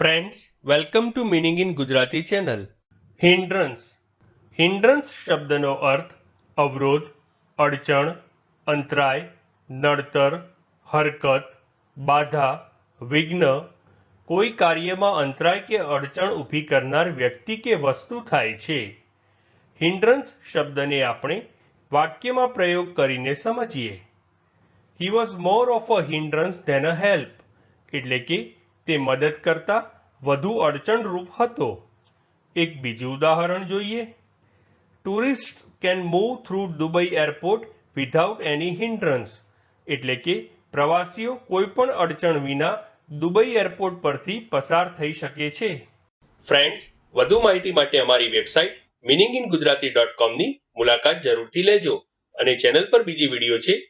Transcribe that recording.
Friends welcome to meaning in Gujarati channel hindrance hindrance શબ્દનો અર્થ અવરોધ, અડચણ, અંતરાય, નડતર, હરકત, બાધા, વિઘ્ન. કોઈ કાર્યમાં અંતરાય કે અડચણ ઊભી કરનાર વ્યક્તિ કે વસ્તુ થાય છે. હિન્ડ્રન્સ શબ્દને આપણે વાક્યમાં પ્રયોગ કરીને સમજીએ. He was more of a hindrance then a help એટલે કે તે મદદ કરતા વધુ અડચણરૂપ હતો. એક બીજું ઉદાહરણ જોઈએ. Tourist can move through Dubai airport without any hindrance એટલે કે પ્રવાસીઓ કોઈ પણ અડચણ વિના દુબઈ એરપોર્ટ પરથી પસાર થઈ શકે છે. ફ્રેન્ડ્સ વધુ માહિતી માટે અમારી website meaning in Gujarati dot કોમની મુલાકાત જરૂરથી લેજો અને ચેનલ પર બીજી વીડિયો છે